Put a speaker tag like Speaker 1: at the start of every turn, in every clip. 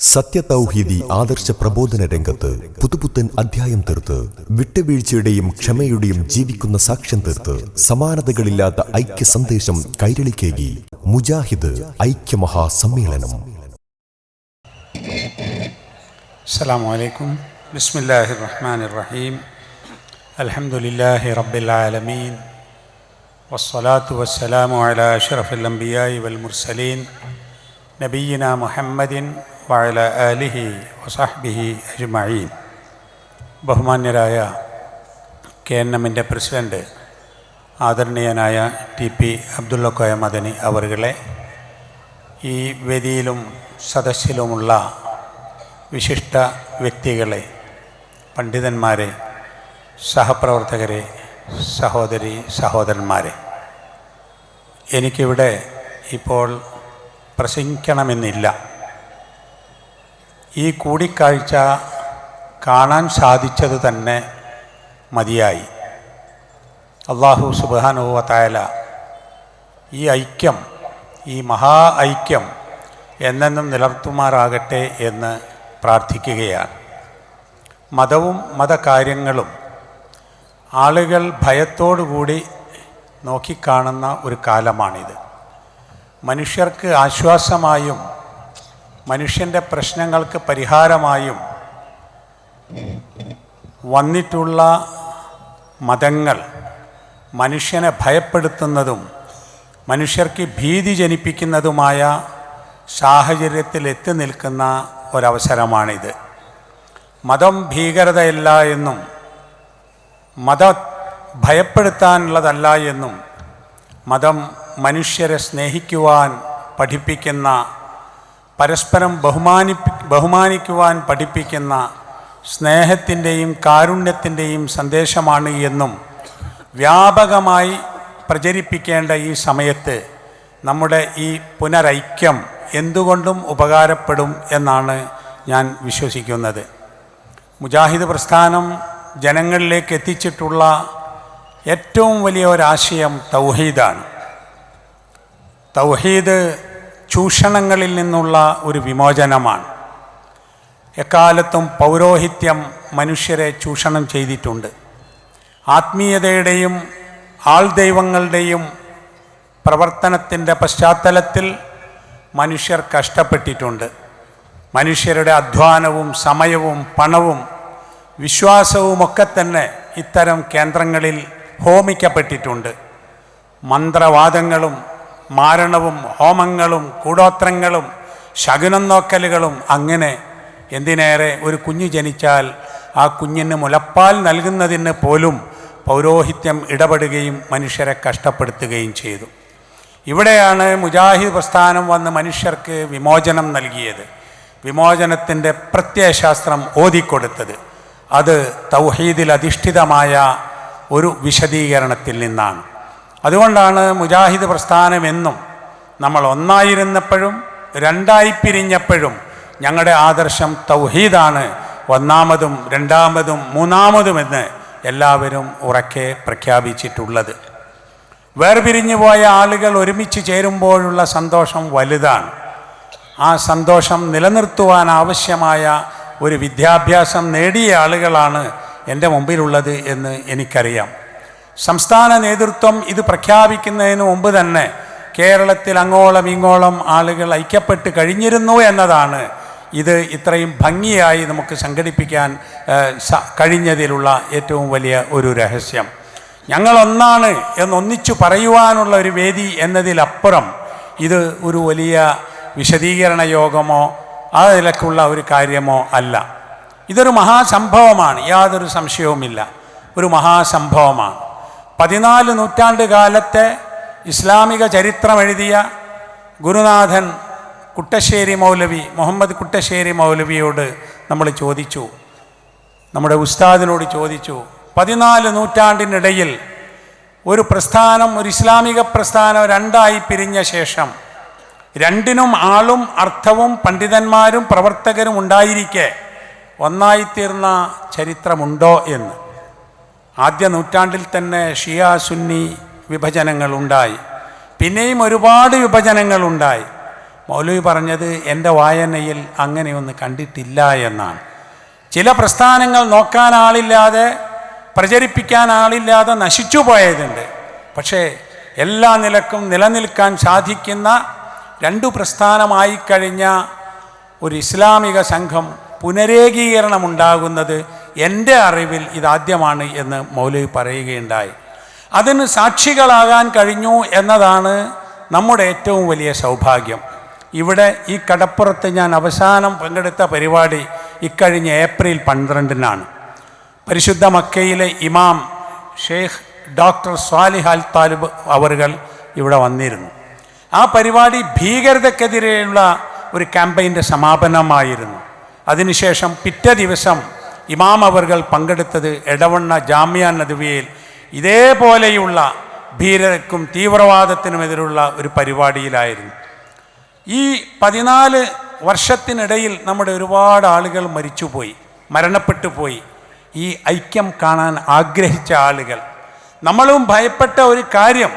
Speaker 1: സത്യതൗഹീദി ആദർശ പ്രബോധന രംഗത്ത് പുതുപുത്തൻ അധ്യായം തീർത്ത് വിട്ടുവീഴ്ചയുടെയും ക്ഷമയുടെയും ജീവിക്കുന്ന സാക്ഷ്യം തീർത്ത് സമാനതകളില്ലാത്ത ഐക്യ സന്ദേശം കൈരളിക്കേകി മുജാഹിദ് ഐക്യമഹാസമ്മേളനം.
Speaker 2: അസ്സലാമലൈക്കും. റഹീം വസ്സലാത്തു വസ്സലാമു അലാ അഷ്റഫുൽ അംബിയായി വൽ മുർസലീൻ. നബീന മുഹമ്മദിൻ വാഴല ആലിഹി വസാഹ്ബിഹി അജുമായി ബഹുമാന്യരായ കെ എൻ എമ്മിന്റെ പ്രസിഡന്റ് ആദരണീയനായ ടി പി അബ്ദുള്ളക്കോയ മദനി അവരുകളെ ഈ വേദിയിലും സദസ്സിലുമുള്ള വിശിഷ്ട വ്യക്തികളെ പണ്ഡിതന്മാരെ സഹപ്രവർത്തകരെ സഹോദരി സഹോദരന്മാരെ എനിക്കിവിടെ ഇപ്പോൾ പ്രസംഗിക്കണമെന്നില്ല. ഈ കൂടിക്കാഴ്ച കാണാൻ സാധിച്ചത് തന്നെ മതിയായി. അള്ളാഹു സുബാനുവത്തായാല ഈ ഐക്യം ഈ മഹാ ഐക്യം എന്നെന്നും നിലർത്തുമാറാകട്ടെ എന്ന് പ്രാർത്ഥിക്കുകയാണ്. മതവും മതകാര്യങ്ങളും ആളുകൾ ഭയത്തോടുകൂടി നോക്കിക്കാണുന്ന ഒരു കാലമാണിത്. മനുഷ്യർക്ക് ആശ്വാസമായും മനുഷ്യന്റെ പ്രശ്നങ്ങൾക്ക് പരിഹാരമായും വന്നിട്ടുള്ള മതങ്ങൾ മനുഷ്യനെ ഭയപ്പെടുത്തുന്നതും മനുഷ്യർക്ക് ഭീതി ജനിപ്പിക്കുന്നതുമായ സാഹചര്യത്തിൽ എത്തി നിൽക്കുന്ന ഒരവസരമാണിത്. മതം ഭീകരതയല്ല എന്നും മത ഭയപ്പെടുത്താനുള്ളതല്ല എന്നും മതം മനുഷ്യരെ സ്നേഹിക്കുവാൻ പഠിപ്പിക്കുന്ന പരസ്പരം ബഹുമാനി ബഹുമാനിക്കുവാൻ പഠിപ്പിക്കുന്ന സ്നേഹത്തിന്റെയും കാരുണ്യത്തിന്റെയും സന്ദേശമാണ് എന്നും വ്യാപകമായി പ്രചരിപ്പിക്കേണ്ട ഈ സമയത്ത് നമ്മുടെ ഈ പുനരൈക്യം എന്തുകൊണ്ടും ഉപകാരപ്പെടും എന്നാണ് ഞാൻ വിശ്വസിക്കുന്നത്. മുജാഹിദ് പ്രസ്ഥാനം ജനങ്ങളിലേക്ക് എത്തിച്ചിട്ടുള്ള ഏറ്റവും വലിയ ഒരാശയം തൗഹീദാണ്. തൗഹീദ് ചൂഷണങ്ങളിൽ നിന്നുള്ള ഒരു വിമോചനമാണ്. എക്കാലത്തും പൗരോഹിത്യം മനുഷ്യരെ ചൂഷണം ചെയ്തിട്ടുണ്ട്. ആത്മീയതയുടെയും ആൾദൈവങ്ങളുടെയും പ്രവർത്തനത്തിന്റെ പശ്ചാത്തലത്തിൽ മനുഷ്യർ കഷ്ടപ്പെട്ടിട്ടുണ്ട്. മനുഷ്യരുടെ അധ്വാനവും സമയവും പണവും വിശ്വാസവുമൊക്കെ തന്നെ ഇത്തരം കേന്ദ്രങ്ങളിൽ ഹോമിക്കപ്പെട്ടിട്ടുണ്ട്. മന്ത്രവാദങ്ങളും മാരണവും ഹോമങ്ങളും കൂടോത്രങ്ങളും ശകുനം നോക്കലുകളും അങ്ങനെ എന്തിനേറെ ഒരു കുഞ്ഞു ജനിച്ചാൽ ആ കുഞ്ഞിന് മുലപ്പാൽ നൽകുന്നതിന് പോലും പൗരോഹിത്യം ഇടപെടുകയും മനുഷ്യരെ കഷ്ടപ്പെടുത്തുകയും ചെയ്തു. ഇവിടെയാണ് മുജാഹിദ് പ്രസ്ഥാനം വന്ന് മനുഷ്യർക്ക് വിമോചനം നൽകിയത്. വിമോചനത്തിന്റെ പ്രത്യയശാസ്ത്രം ഓതിക്കൊടുത്തത്. അത് തൗഹീദിൽ അധിഷ്ഠിതമായ ഒരു വിശദീകരണത്തിൽ നിന്നാണ്. അതുകൊണ്ടാണ് മുജാഹിദ് പ്രസ്ഥാനമെന്നും നമ്മൾ ഒന്നായിരുന്നപ്പോഴും രണ്ടായി പിരിഞ്ഞപ്പോഴും ഞങ്ങളുടെ ആദർശം തൗഹീദാണ്. ഒന്നാമതും രണ്ടാമതും മൂന്നാമതുമെന്ന് എല്ലാവരും ഉറക്കെ പ്രഖ്യാപിച്ചിട്ടുള്ളത്. വേർപിരിഞ്ഞു പോയ ആളുകൾ ഒരുമിച്ച് ചേരുമ്പോഴുള്ള സന്തോഷം വലുതാണ്. ആ സന്തോഷം നിലനിർത്തുവാൻ ആവശ്യമായ ഒരു വിദ്യാഭ്യാസം നേടിയ ആളുകളാണ് എന്റെ മുമ്പിലുള്ളത് എന്ന് എനിക്കറിയാം. സംസ്ഥാന നേതൃത്വം ഇത് പ്രഖ്യാപിക്കുന്നതിന് മുമ്പ് തന്നെ കേരളത്തിൽ അങ്ങോളം ഇങ്ങോളം ആളുകൾ ഐക്യപ്പെട്ട് കഴിഞ്ഞിരുന്നു എന്നതാണ്. ഇത് ഇത്രയും ഭംഗിയായി നമുക്ക് സംഘടിപ്പിക്കാൻ കഴിഞ്ഞതിലുള്ള ഏറ്റവും വലിയ ഒരു രഹസ്യം. ഞങ്ങളൊന്നാണ് എന്നൊന്നിച്ചു പറയുവാനുള്ള ഒരു വേദി എന്നതിലപ്പുറം ഇത് ഒരു വലിയ വിശദീകരണ യോഗമോ ആ നിലക്കുള്ള ഒരു കാര്യമോ അല്ല. ഇതൊരു മഹാസംഭവമാണ് യാതൊരു സംശയവുമില്ല. ഒരു മഹാസംഭവമാണ്. പതിനാല് നൂറ്റാണ്ട് കാലത്തെ ഇസ്ലാമിക ചരിത്രം എഴുതിയ ഗുരുനാഥൻ കുട്ടശ്ശേരി മൗലവി മുഹമ്മദ് കുട്ടശ്ശേരി മൗലവിയോട് നമ്മൾ ചോദിച്ചു. നമ്മുടെ ഉസ്താദിനോട് ചോദിച്ചു. പതിനാല് നൂറ്റാണ്ടിനിടയിൽ ഒരു പ്രസ്ഥാനം ഒരു ഇസ്ലാമിക പ്രസ്ഥാനം രണ്ടായി പിരിഞ്ഞ ശേഷം രണ്ടിനും ആളും അർത്ഥവും പണ്ഡിതന്മാരും പ്രവർത്തകരും ഉണ്ടായിരിക്കെ ഒന്നായിത്തീർന്ന ചരിത്രമുണ്ടോ എന്ന്. ആദ്യ നൂറ്റാണ്ടിൽ തന്നെ ഷിയ സുന്നി വിഭജനങ്ങൾ ഉണ്ടായി പിന്നെയും ഒരുപാട് വിഭജനങ്ങൾ ഉണ്ടായി മൗലവി പറഞ്ഞത് എന്റെ വായനയിൽ അങ്ങനെയൊന്ന് കണ്ടിട്ടില്ല എന്നാണ്. ചില പ്രസ്ഥാനങ്ങൾ നോക്കാൻ ആളില്ലാതെ പ്രചരിപ്പിക്കാൻ ആളില്ലാതെ നശിച്ചു പോയതുണ്ട്. പക്ഷേ എല്ലാ നിലക്കും നിലനിൽക്കാൻ സാധിക്കുന്ന രണ്ടു പ്രസ്ഥാനമായി കഴിഞ്ഞ ഒരു ഇസ്ലാമിക സംഘം പുനരേകീകരണം ഉണ്ടാകുന്നത് എന്റെ അറിവിൽ ഇതാദ്യമാണ് എന്ന് മൗലവി പറയുകയുണ്ടായി. അതിന് സാക്ഷികളാകാൻ കഴിഞ്ഞു എന്നതാണ് നമ്മുടെ ഏറ്റവും വലിയ സൗഭാഗ്യം. ഇവിടെ ഈ കടപ്പുറത്ത് ഞാൻ അവസാനം പങ്കെടുത്ത പരിപാടി ഇക്കഴിഞ്ഞ ഏപ്രിൽ പന്ത്രണ്ടിനാണ്. പരിശുദ്ധ മക്കയിലെ ഇമാം ഷെയ്ഖ് ഡോക്ടർ സ്വാലിഹ് അൽ താലിബ് അവറുകൾ ഇവിടെ വന്നിരുന്നു. ആ പരിപാടി ഭീകരതക്കെതിരെയുള്ള ഒരു ക്യാമ്പയിന്റെ സമാപനമായിരുന്നു. അതിനുശേഷം പിറ്റേ ദിവസം ഇമാം അവർകൾ പങ്കെടുത്തത് എടവണ്ണ ജാമ്യ നദുവിയിൽ ഇതേപോലെയുള്ള ഭീരർക്കും തീവ്രവാദത്തിനുമെതിരുള്ള ഒരു പരിപാടിയിലായിരുന്നു. ഈ പതിനാല് വർഷത്തിനിടയിൽ നമ്മുടെ ഒരുപാട് ആളുകൾ മരിച്ചുപോയി മരണപ്പെട്ടു പോയി. ഈ ഐക്യം കാണാൻ ആഗ്രഹിച്ച ആളുകൾ. നമ്മളും ഭയപ്പെട്ട ഒരു കാര്യം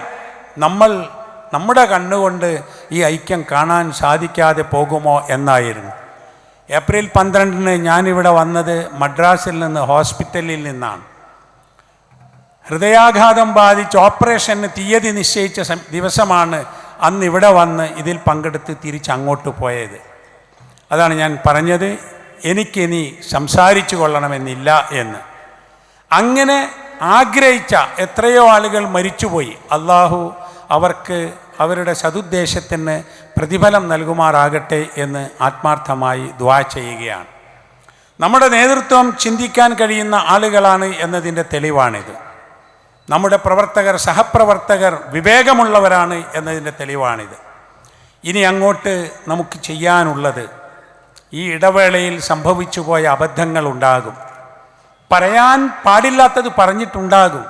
Speaker 2: നമ്മൾ നമ്മുടെ കണ്ണുകൊണ്ട് ഈ ഐക്യം കാണാൻ സാധിക്കാതെ പോകുമോ എന്നായിരുന്നു. ഏപ്രിൽ പന്ത്രണ്ടിന് ഞാനിവിടെ വന്നത് മദ്രാസിൽ നിന്ന് ഹോസ്പിറ്റലിൽ നിന്നാണ്. ഹൃദയാഘാതം ബാധിച്ച് ഓപ്പറേഷന് തീയതി നിശ്ചയിച്ച ദിവസമാണ് അന്ന് ഇവിടെ വന്ന് ഇതിൽ പങ്കെടുത്ത് തിരിച്ചങ്ങോട്ട് പോയത്. അതാണ് ഞാൻ പറഞ്ഞത്. എനിക്കിനി സംസാരിച്ചു കൊള്ളണമെന്നില്ല എന്ന്. അങ്ങനെ ആഗ്രഹിച്ച എത്രയോ ആളുകൾ മരിച്ചുപോയി. അള്ളാഹു അവർക്ക് അവരുടെ സതുദ്ദേശത്തിന് പ്രതിഫലം നൽകുമാറാകട്ടെ എന്ന് ആത്മാർത്ഥമായി ദ്വാ ചെയ്യുകയാണ്. നമ്മുടെ നേതൃത്വം ചിന്തിക്കാൻ കഴിയുന്ന ആളുകളാണ് എന്നതിന്റെ തെളിവാണിത്. നമ്മുടെ പ്രവർത്തകർ സഹപ്രവർത്തകർ വിവേകമുള്ളവരാണ് എന്നതിന്റെ തെളിവാണിത്. ഇനി അങ്ങോട്ട് നമുക്ക് ചെയ്യാനുള്ളത് ഈ ഇടവേളയിൽ സംഭവിച്ചു പോയ അബദ്ധങ്ങൾ ഉണ്ടാകും പറയാൻ പാടില്ലാത്തത് പറഞ്ഞിട്ടുണ്ടാകും.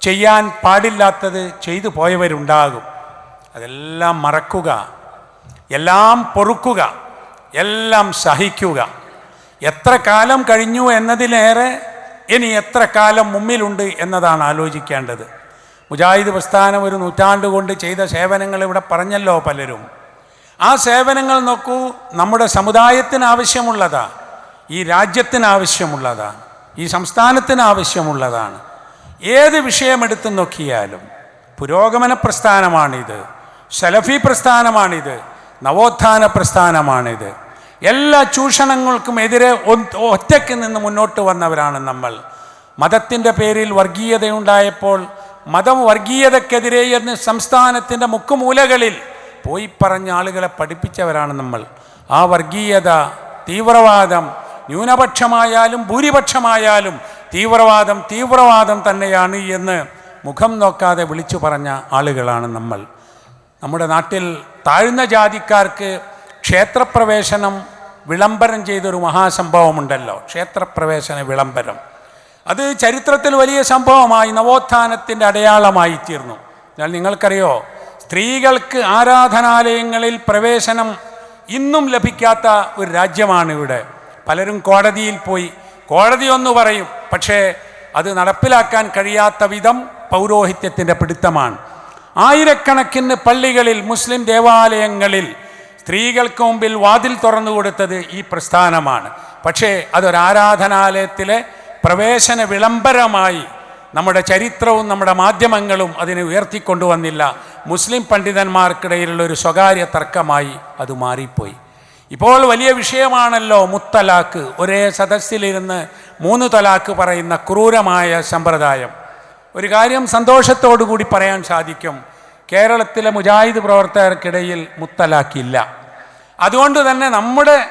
Speaker 2: ചെയ്യാൻ പാടില്ലാത്തത് ചെയ്തു പോയവരുണ്ടാകും അതെല്ലാം മറക്കുക. എല്ലാം പൊറുക്കുക. എല്ലാം സഹിക്കുക. എത്ര കാലം കഴിഞ്ഞു എന്നതിലേറെ ഇനി എത്ര കാലം മുമ്പിലുണ്ട് എന്നതാണ് ആലോചിക്കേണ്ടത്. മുജാഹിദ് പ്രസ്ഥാനം ഒരു നൂറ്റാണ്ട് കൊണ്ട് ചെയ്ത സേവനങ്ങൾ ഇവിടെ പറഞ്ഞല്ലോ പലരും. ആ സേവനങ്ങൾ നോക്കൂ നമ്മുടെ സമുദായത്തിന് ആവശ്യമുള്ളതാ. ഈ രാജ്യത്തിന് ആവശ്യമുള്ളതാണ് ഈ സംസ്ഥാനത്തിന് ആവശ്യമുള്ളതാണ്. ഏത് വിഷയമെടുത്ത് നോക്കിയാലും പുരോഗമന പ്രസ്ഥാനമാണിത്. സലഫി പ്രസ്ഥാനമാണിത്. നവോത്ഥാന പ്രസ്ഥാനമാണിത്. എല്ലാ ചൂഷണങ്ങൾക്കും എതിരെ ഒറ്റയ്ക്ക് നിന്ന് മുന്നോട്ട് വന്നവരാണ് നമ്മൾ. മതത്തിന്റെ പേരിൽ വർഗീയതയുണ്ടായപ്പോൾ മതം വർഗീയതക്കെതിരെ എന്ന് സംസ്ഥാനത്തിന്റെ മുക്കുമൂലകളിൽ പോയി പറഞ്ഞ ആളുകളെ പഠിപ്പിച്ചവരാണ് നമ്മൾ. ആ വർഗീയത തീവ്രവാദം ന്യൂനപക്ഷമായാലും ഭൂരിപക്ഷമായാലും തീവ്രവാദം തീവ്രവാദം തന്നെയാണ് എന്ന് മുഖം നോക്കാതെ വിളിച്ചു പറഞ്ഞ ആളുകളാണ് നമ്മൾ. നമ്മുടെ നാട്ടിൽ താഴ്ന്ന ജാതിക്കാർക്ക് ക്ഷേത്രപ്രവേശനം വിളംബരം ചെയ്തൊരു മഹാസംഭവമുണ്ടല്ലോ. ക്ഷേത്രപ്രവേശന വിളംബരം. അത് ചരിത്രത്തിൽ വലിയ സംഭവമായി നവോത്ഥാനത്തിന്റെ അടയാളമായി തീർന്നു. എന്നാൽ നിങ്ങൾക്കറിയോ സ്ത്രീകൾക്ക് ആരാധനാലയങ്ങളിൽ പ്രവേശനം ഇന്നും ലഭിക്കാത്ത ഒരു രാജ്യമാണ് ഇവിടെ പലരും കോടതിയിൽ പോയി കോടതി ഒന്ന് പറയും പക്ഷേ അത് നടപ്പിലാക്കാൻ കഴിയാത്ത വിധം പൗരോഹിത്യത്തിന്റെ പിടുത്തമാണ്. ആയിരക്കണക്കിന് പള്ളികളിൽ മുസ്ലിം ദേവാലയങ്ങളിൽ സ്ത്രീകൾക്ക് മുമ്പിൽ വാതിൽ തുറന്നു കൊടുത്തത് ഈ പ്രസ്ഥാനമാണ്. പക്ഷേ അതൊരു ആരാധനാലയത്തിലെ പ്രവേശന വിളംബരമായി നമ്മുടെ ചരിത്രവും നമ്മുടെ മാധ്യമങ്ങളും അതിനെ ഉയർത്തിക്കൊണ്ടുവന്നില്ല. മുസ്ലിം പണ്ഡിതന്മാർക്കിടയിലുള്ള ഒരു സ്വകാര്യ തർക്കമായി അത് മാറിപ്പോയി. ഇപ്പോൾ വലിയ വിഷയമാണല്ലോ മുത്തലാക്ക് ഒരേ സദസ്സിലിരുന്ന് മൂന്ന് തലാക്ക് പറയുന്ന ക്രൂരമായ സമ്പ്രദായം. ഒരു കാര്യം സന്തോഷത്തോടു കൂടി പറയാൻ സാധിക്കും. കേരളത്തിലെ മുജാഹിദ് പ്രവർത്തകർക്കിടയിൽ മുത്തലാക്കില്ല അതുകൊണ്ട് തന്നെ നമ്മുടെ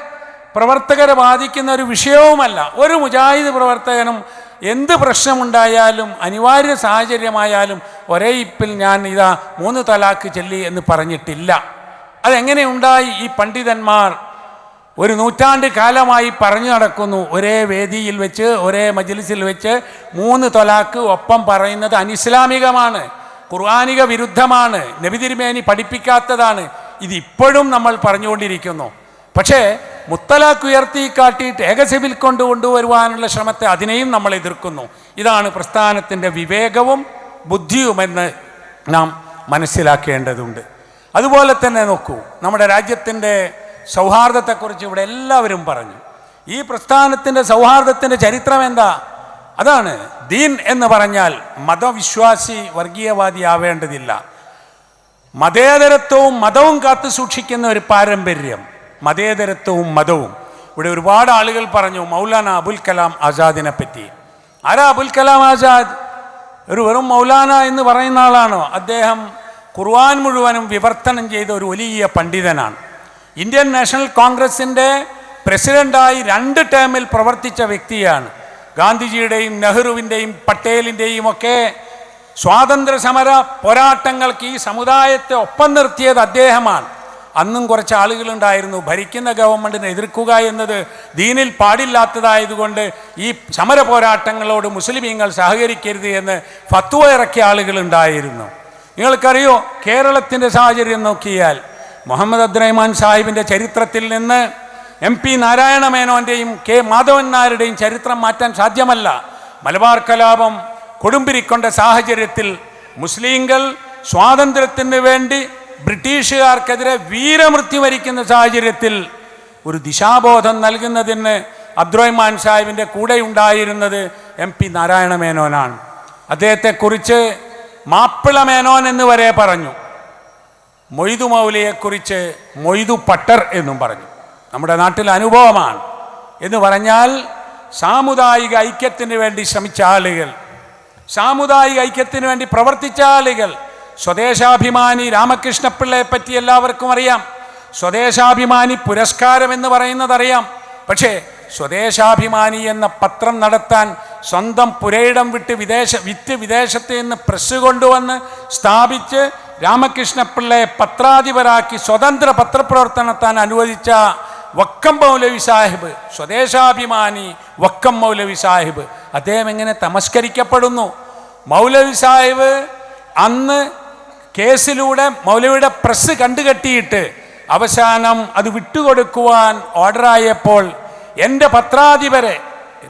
Speaker 2: പ്രവർത്തകരെ ബാധിക്കുന്ന ഒരു വിഷയവുമല്ല. ഒരു മുജാഹിദ് പ്രവർത്തകനും എന്ത് പ്രശ്നമുണ്ടായാലും അനിവാര്യ സാഹചര്യമായാലും ഒരേ ഇപ്പിൽ ഞാൻ ഇതാ മൂന്ന് തലാക്ക് ചെല്ലി എന്ന് പറഞ്ഞിട്ടില്ല. അതെങ്ങനെ ഉണ്ടായി? ഈ പണ്ഡിതന്മാർ ഒരു നൂറ്റാണ്ട് കാലമായി പറഞ്ഞു നടക്കുന്നു. ഒരേ വേദിയിൽ വെച്ച് ഒരേ മജ്ലിസിൽ വെച്ച് മൂന്ന് തൊലാക്ക് ഒപ്പം പറയുന്നത് അനിസ്ലാമികമാണ് ഖുർആാനിക വിരുദ്ധമാണ് നബിതിരുമേനി പഠിപ്പിക്കാത്തതാണ്. ഇതിപ്പോഴും നമ്മൾ പറഞ്ഞുകൊണ്ടിരിക്കുന്നു. പക്ഷേ മുത്തലാഖ് ഉയർത്തി കാട്ടിയിട്ട് ഏകസഭയിൽ കൊണ്ട് കൊണ്ടുവരുവാനുള്ള ശ്രമത്തെ അതിനെയും നമ്മൾ എതിർക്കുന്നു. ഇതാണ് പ്രസ്ഥാനത്തിന്റെ വിവേകവും ബുദ്ധിയുമെന്ന് നാം മനസ്സിലാക്കേണ്ടതുണ്ട്. അതുപോലെ തന്നെ നോക്കൂ നമ്മുടെ രാജ്യത്തിന്റെ സൗഹാർദ്ദത്തെക്കുറിച്ച് ഇവിടെ എല്ലാവരും പറഞ്ഞു. ഈ പ്രസ്ഥാനത്തിന്റെ സൗഹാർദ്ദത്തിന്റെ ചരിത്രം എന്താ അതാണ് ദീൻ എന്ന് പറഞ്ഞാൽ മതവിശ്വാസി വർഗീയവാദി ആവേണ്ടതില്ല മതേതരത്വവും മതവും കാത്തു സൂക്ഷിക്കുന്ന ഒരു പാരമ്പര്യം മതേതരത്വവും മതവും. ഇവിടെ ഒരുപാട് ആളുകൾ പറഞ്ഞു മൗലാന അബുൽ കലാം ആസാദിനെ പറ്റി. ആരാ അബുൽ കലാം ആസാദ്? ഒരു വെറും മൗലാന എന്ന് പറയുന്ന ആളാണോ? അദ്ദേഹം ഖുർആൻ മുഴുവനും വിവർത്തനം ചെയ്ത ഒരു വലിയ പണ്ഡിതനാണ്. ഇന്ത്യൻ നാഷണൽ കോൺഗ്രസിന്റെ പ്രസിഡന്റായി രണ്ട് ടേമിൽ പ്രവർത്തിച്ച വ്യക്തിയാണ്. ഗാന്ധിജിയുടെയും നെഹ്റുവിന്റെയും പട്ടേലിന്റെയും ഒക്കെ സ്വാതന്ത്ര്യ സമര പോരാട്ടങ്ങൾക്ക് ഈ സമുദായത്തെ ഒപ്പം നിർത്തിയത് അദ്ദേഹമാണ്. അന്നും കുറച്ച് ആളുകളുണ്ടായിരുന്നു. ഭരിക്കുന്ന ഗവൺമെന്റിനെ എതിർക്കുക എന്നത് ദീനിൽ പാടില്ലാത്തതായതുകൊണ്ട് ഈ സമര പോരാട്ടങ്ങളോട് മുസ്ലിമീങ്ങൾ സഹകരിക്കരുത് എന്ന് ഫത്വ ഇറക്കിയ ആളുകളുണ്ടായിരുന്നു. നിങ്ങൾക്കറിയോ? കേരളത്തിന്റെ സാഹചര്യം നോക്കിയാൽ മുഹമ്മദ് അബ്ദുറഹ്മാൻ സാഹിബിന്റെ ചരിത്രത്തിൽ നിന്ന് എം പി നാരായണ മേനോന്റെയും കെ മാധവൻ നായരുടെയും ചരിത്രം മാറ്റാൻ സാധ്യമല്ല. മലബാർ കലാപം കൊടുമ്പിരിക്കൊണ്ട സാഹചര്യത്തിൽ മുസ്ലിങ്ങൾ സ്വാതന്ത്ര്യത്തിന് വേണ്ടി ബ്രിട്ടീഷുകാർക്കെതിരെ വീരമൃത്യു വരിക്കുന്ന സാഹചര്യത്തിൽ ഒരു ദിശാബോധം നൽകുന്നതിന് അബ്ദുറഹ്മാൻ സാഹിബിന്റെ കൂടെ ഉണ്ടായിരുന്നത് എം പി നാരായണ മേനോനാണ്. അദ്ദേഹത്തെക്കുറിച്ച് മാപ്പിള മേനോൻ എന്ന് വരെ പറഞ്ഞു. മൊയ്തു മൗലിയെക്കുറിച്ച് മൊയ്തു പട്ടർ എന്നും പറഞ്ഞു. നമ്മുടെ നാട്ടിൽ അനുഭവമാണ്. എന്ന് പറഞ്ഞാൽ സാമുദായിക ഐക്യത്തിന് വേണ്ടി ശ്രമിച്ച ആളുകൾ സാമുദായിക ഐക്യത്തിന് വേണ്ടി പ്രവർത്തിച്ച ആളുകൾ സ്വദേശാഭിമാനി രാമകൃഷ്ണപിള്ളയെ പറ്റി എല്ലാവർക്കും അറിയാം. സ്വദേശാഭിമാനി പുരസ്കാരം എന്ന് പറയുന്നത് അറിയാം. പക്ഷേ സ്വദേശാഭിമാനി എന്ന പത്രം നടത്താൻ സ്വന്തം പുരയിടം വിട്ട് വിദേശ വിറ്റ് വിദേശത്ത് നിന്ന് പ്രസ് കൊണ്ടുവന്ന് സ്ഥാപിച്ച് രാമകൃഷ്ണപിള്ളയെ പത്രാധിപരാക്കി സ്വതന്ത്ര പത്രപ്രവർത്തനത്താൻ അനുവദിച്ച വക്കം മൗലവി സാഹിബ് സ്വദേശാഭിമാനി വക്കം മൗലവി സാഹിബ്. അദ്ദേഹം എങ്ങനെ തമസ്കരിക്കപ്പെടുന്നു? മൗലവി സാഹിബ് അന്ന് കേസിലൂടെ മൗലവിയുടെ പ്രസ് കണ്ടുകെട്ടിയിട്ട് അവസാനം അത് വിട്ടുകൊടുക്കുവാൻ ഓർഡറായപ്പോൾ എന്റെ പത്രാധിപരെ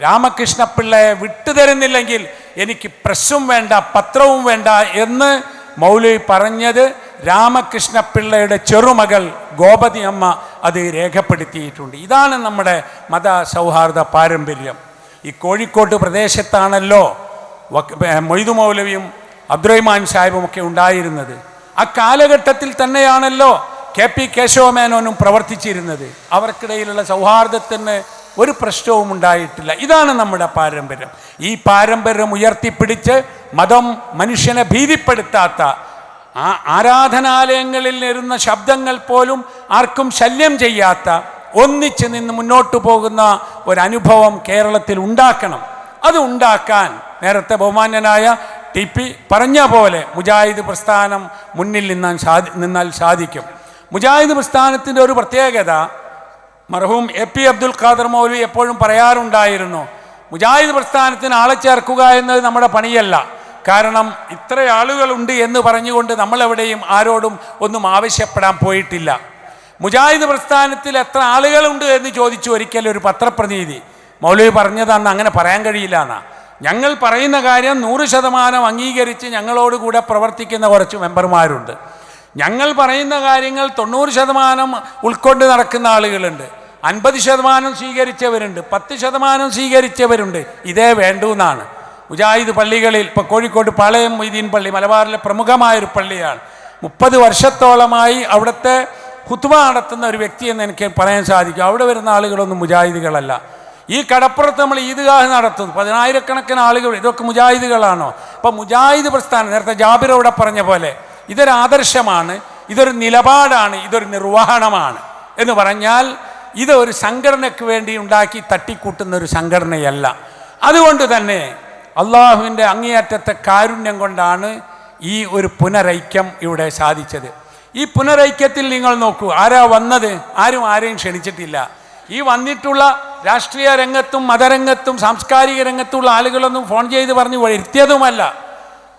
Speaker 2: രാമകൃഷ്ണപിള്ളയെ വിട്ടുതരുന്നില്ലെങ്കിൽ എനിക്ക് പ്രസ്സും വേണ്ട പത്രവും വേണ്ട എന്ന് മൗലവി പറഞ്ഞത് രാമകൃഷ്ണപിള്ളയുടെ ചെറുമകൾ ഗോപതി അമ്മ അത് രേഖപ്പെടുത്തിയിട്ടുണ്ട്. ഇതാണ് നമ്മുടെ മത സൗഹാർദ്ദ പാരമ്പര്യം. ഈ കോഴിക്കോട്ട് പ്രദേശത്താണല്ലോ മൊയ്തു മൗലവിയും അബ്ദുറഹ്മാൻ സാഹിബും ഒക്കെ ഉണ്ടായിരുന്നത്. ആ കാലഘട്ടത്തിൽ തന്നെയാണല്ലോ കെ പി കേശവമേനോനും പ്രവർത്തിച്ചിരുന്നത്. അവർക്കിടയിലുള്ള സൗഹാർദ്ദത്തിന് ഒരു പ്രശ്നവും ഉണ്ടായിട്ടില്ല. ഇതാണ് നമ്മുടെ പാരമ്പര്യം. ഈ പാരമ്പര്യം ഉയർത്തിപ്പിടിച്ച് മതം മനുഷ്യനെ ഭീതിപ്പെടുത്താത്ത ആ ആരാധനാലയങ്ങളിൽ വരുന്ന ശബ്ദങ്ങൾ പോലും ആർക്കും ശല്യം ചെയ്യാത്ത ഒന്നിച്ച് നിന്ന് മുന്നോട്ട് പോകുന്ന ഒരനുഭവം കേരളത്തിൽ ഉണ്ടാക്കണം. അത് ഉണ്ടാക്കാൻ നേരത്തെ ബഹുമാന്യനായ ടി പി പറഞ്ഞ പോലെ മുജാഹിദ് പ്രസ്ഥാനം മുന്നിൽ നിന്നാൽ സാധി നിന്നാൽ സാധിക്കും. മുജാഹിദ് പ്രസ്ഥാനത്തിന്റെ ഒരു പ്രത്യേകത മർഹൂം എ പി അബ്ദുൽ ഖാദർ മൗലവി എപ്പോഴും പറയാറുണ്ടായിരുന്നു മുജാഹിദ് പ്രസ്ഥാനത്തിന് ആളെ ചേർക്കുക എന്നത് നമ്മുടെ പണിയല്ല. കാരണം ഇത്ര ആളുകളുണ്ട് എന്ന് പറഞ്ഞുകൊണ്ട് നമ്മളെവിടെയും ആരോടും ഒന്നും ആവശ്യപ്പെടാൻ പോയിട്ടില്ല. മുജാഹിദ് പ്രസ്ഥാനത്തിൽ എത്ര ആളുകളുണ്ട് എന്ന് ചോദിച്ചു ഒരിക്കൽ ഒരു പത്രപ്രതിനിധി. മൗലവി പറഞ്ഞതന്ന് അങ്ങനെ പറയാൻ കഴിയില്ല എന്നാ. ഞങ്ങൾ പറയുന്ന കാര്യം നൂറ് ശതമാനം അംഗീകരിച്ച് ഞങ്ങളോടുകൂടെ പ്രവർത്തിക്കുന്ന കുറച്ച് മെമ്പർമാരുണ്ട്. ഞങ്ങൾ പറയുന്ന കാര്യങ്ങൾ തൊണ്ണൂറ് ശതമാനം ഉൾക്കൊണ്ട് നടക്കുന്ന ആളുകളുണ്ട്. അൻപത് ശതമാനം സ്വീകരിച്ചവരുണ്ട് പത്ത് ശതമാനം സ്വീകരിച്ചവരുണ്ട്. ഇതേ വേണ്ടൂ എന്നാണ്. മുജാഹിദ് പള്ളികളിൽ ഇപ്പോൾ കോഴിക്കോട് പാളയം മൊയ്തീൻ പള്ളി മലബാറിലെ പ്രമുഖമായൊരു പള്ളിയാണ്. മുപ്പത് വർഷത്തോളമായി അവിടുത്തെ കുത്തുമ നടത്തുന്ന ഒരു വ്യക്തി എന്ന് എനിക്ക് പറയാൻ സാധിക്കും. അവിടെ വരുന്ന ആളുകളൊന്നും മുജാഹിദുകളല്ല. ഈ കടപ്പുറത്ത് നമ്മൾ ഈദ്ഗാഹ് നടത്തുന്നു. പതിനായിരക്കണക്കിന് ആളുകൾ ഇതൊക്കെ മുജാഹിദുകളാണോ? അപ്പം മുജാഹിദ് പ്രസ്ഥാനം നേരത്തെ ജാബിർ അവിടെ പറഞ്ഞ പോലെ ഇതൊരു ആദർശമാണ് ഇതൊരു നിലപാടാണ് ഇതൊരു നിർവഹണമാണ് എന്ന് പറഞ്ഞാൽ ഇത് ഒരു സംഘടനയ്ക്ക് വേണ്ടി ഉണ്ടാക്കി തട്ടിക്കൂട്ടുന്ന ഒരു സംഘടനയല്ല. അതുകൊണ്ട് തന്നെ അള്ളാഹുവിന്റെ അങ്ങേയറ്റത്തെ കാരുണ്യം കൊണ്ടാണ് ഈ ഒരു പുനരൈക്യം ഇവിടെ സാധിച്ചത്. ഈ പുനരൈക്യത്തിൽ നിങ്ങൾ നോക്കൂ ആരാ വന്നത്? ആരും ആരെയും ക്ഷണിച്ചിട്ടില്ല. ഈ വന്നിട്ടുള്ള രാഷ്ട്രീയ രംഗത്തും മതരംഗത്തും സാംസ്കാരിക രംഗത്തുള്ള ആളുകളൊന്നും ഫോൺ ചെയ്ത് പറഞ്ഞ് വരുത്തിയതുമല്ല.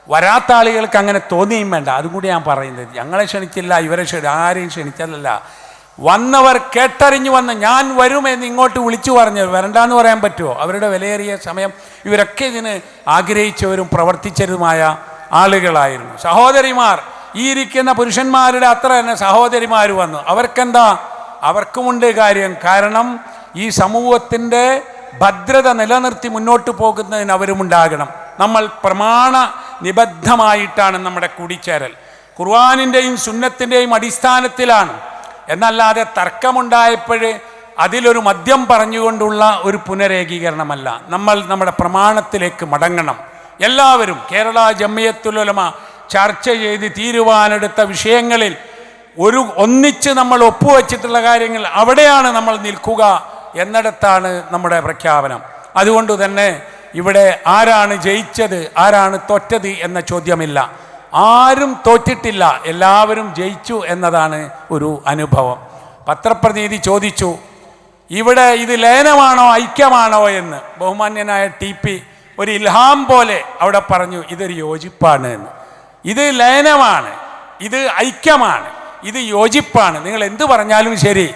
Speaker 2: വരാത്ത ആളുകൾക്ക് അങ്ങനെ തോന്നിയും വേണ്ട. അതും കൂടി ഞാൻ പറയുന്നത് ഞങ്ങളെ ക്ഷണിച്ചില്ല ഇവരെ ക്ഷണി ആരെയും ക്ഷണിച്ചതല്ല. വന്നവർ കേട്ടറിഞ്ഞു വന്ന് ഞാൻ വരുമെന്ന് ഇങ്ങോട്ട് വിളിച്ചു പറഞ്ഞു വരണ്ടെന്ന് പറയാൻ പറ്റുമോ? അവരുടെ വിലയേറിയ സമയം ഇവരൊക്കെ ഇതിന് ആഗ്രഹിച്ചവരും പ്രവർത്തിച്ചതുമായ ആളുകളായിരുന്നു. സഹോദരിമാർ ഈ ഇരിക്കുന്ന പുരുഷന്മാരുടെ അത്ര തന്നെ സഹോദരിമാർ വന്നു. അവർക്കെന്താ? അവർക്കുമുണ്ട് കാര്യം. കാരണം ഈ സമൂഹത്തിന്റെ ഭദ്രത നിലനിർത്തി മുന്നോട്ട് പോകുന്നതിന് അവരുമുണ്ടാകണം. നമ്മൾ പ്രമാണ നിബദ്ധമായിട്ടാണ് നമ്മുടെ കൂടിച്ചേരൽ. ഖുർആാനിന്റെയും സുന്നത്തിന്റെയും അടിസ്ഥാനത്തിലാണ് എന്നല്ലാതെ തർക്കമുണ്ടായപ്പോഴേ അതിലൊരു മദ്യം പറഞ്ഞുകൊണ്ടുള്ള ഒരു പുനരേകീകരണമല്ല. നമ്മൾ നമ്മുടെ പ്രമാണത്തിലേക്ക് മടങ്ങണം. എല്ലാവരും കേരള ജമ്മിയത്തുലമ ചർച്ച ചെയ്ത് തീരുവാനെടുത്ത വിഷയങ്ങളിൽ ഒരു ഒന്നിച്ച് നമ്മൾ ഒപ്പുവച്ചിട്ടുള്ള കാര്യങ്ങൾ അവിടെയാണ് നമ്മൾ നിൽക്കുക എന്നിടത്താണ് നമ്മുടെ പ്രഖ്യാപനം. അതുകൊണ്ട് തന്നെ ഇവിടെ ആരാണ് ജയിച്ചത് ആരാണ് തോറ്റത് എന്ന ചോദ്യമില്ല. ആരും തോറ്റിട്ടില്ല. എല്ലാവരും ജയിച്ചു എന്നതാണ് ഒരു അനുഭവം. പത്രപ്രതിനിധി ചോദിച്ചു ഇവിടെ ഇത് ലയനമാണോ ഐക്യമാണോ എന്ന്? ബഹുമാന്യനായ ടി പി ഒരു ഇൽഹാം പോലെ അവിടെ പറഞ്ഞു ഇതൊരു യോജിപ്പാണ് എന്ന്. ഇത് ലയനമാണ്. ഇത് ഐക്യമാണ്. ഇത് യോജിപ്പാണ്. നിങ്ങൾ എന്ത് പറഞ്ഞാലും ശരി.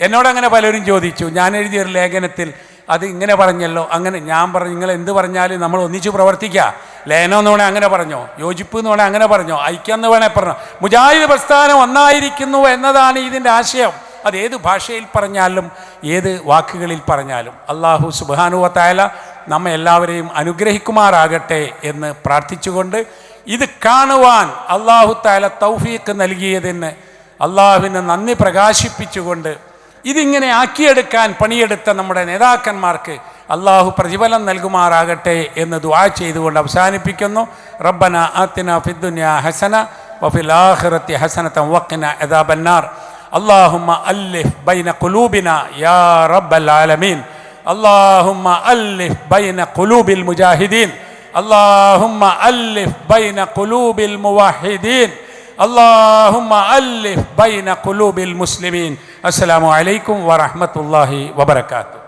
Speaker 2: എന്നോട് അങ്ങനെ പലരും ചോദിച്ചു ഞാൻ എഴുതിയ ഒരു ലേഖനത്തിൽ അത് ഇങ്ങനെ പറഞ്ഞല്ലോ അങ്ങനെ ഞാൻ പറഞ്ഞു നിങ്ങൾ എന്ത് പറഞ്ഞാലും നമ്മൾ ഒന്നിച്ചു പ്രവർത്തിക്കുക ലയനം എന്ന് വേണേൽ അങ്ങനെ പറഞ്ഞോ. യോജിപ്പ് എന്ന് വേണേൽ അങ്ങനെ പറഞ്ഞോ. ഐക്യം എന്ന് വേണേൽ പറഞ്ഞോ. മുജാഹിദ് പ്രസ്ഥാനം ഒന്നായിരിക്കുന്നു എന്നതാണ് ഇതിന്റെ ആശയം. അത് ഏത് ഭാഷയിൽ പറഞ്ഞാലും ഏത് വാക്കുകളിൽ പറഞ്ഞാലും. അള്ളാഹു സുബാനുവത്തായാല നമ്മെ എല്ലാവരെയും അനുഗ്രഹിക്കുമാറാകട്ടെ എന്ന് പ്രാർത്ഥിച്ചുകൊണ്ട് ഇത് കാണുവാൻ അള്ളാഹു താല തൗഫീക്ക് നൽകിയതിന് അള്ളാഹുവിന് നന്ദി പ്രകാശിപ്പിച്ചുകൊണ്ട് ഇതിങ്ങനെ ആക്കിയെടുക്കാൻ പണിയെടുത്ത നമ്മുടെ നേതാക്കന്മാർക്ക് അള്ളാഹു പ്രതിഫലം നൽകുമാറാകട്ടെ എന്ന് ദുആ ചെയ്തുകൊണ്ട് അവസാനിപ്പിക്കുന്നു റബ്ബന ആത്തിന ഫിദ്ദുന്യ ഹസന വഫിൽ ആഖിറത്തി ഹസനത വഖിന അദാബന്നാർ اللهم ألف بين قلوبنا يا رب العالمين اللهم ألف بين قلوب المجاهدين اللهم ألف بين قلوب الموحدين اللهم ألف بين قلوب المسلمين السلام عليكم ورحمة الله وبركاته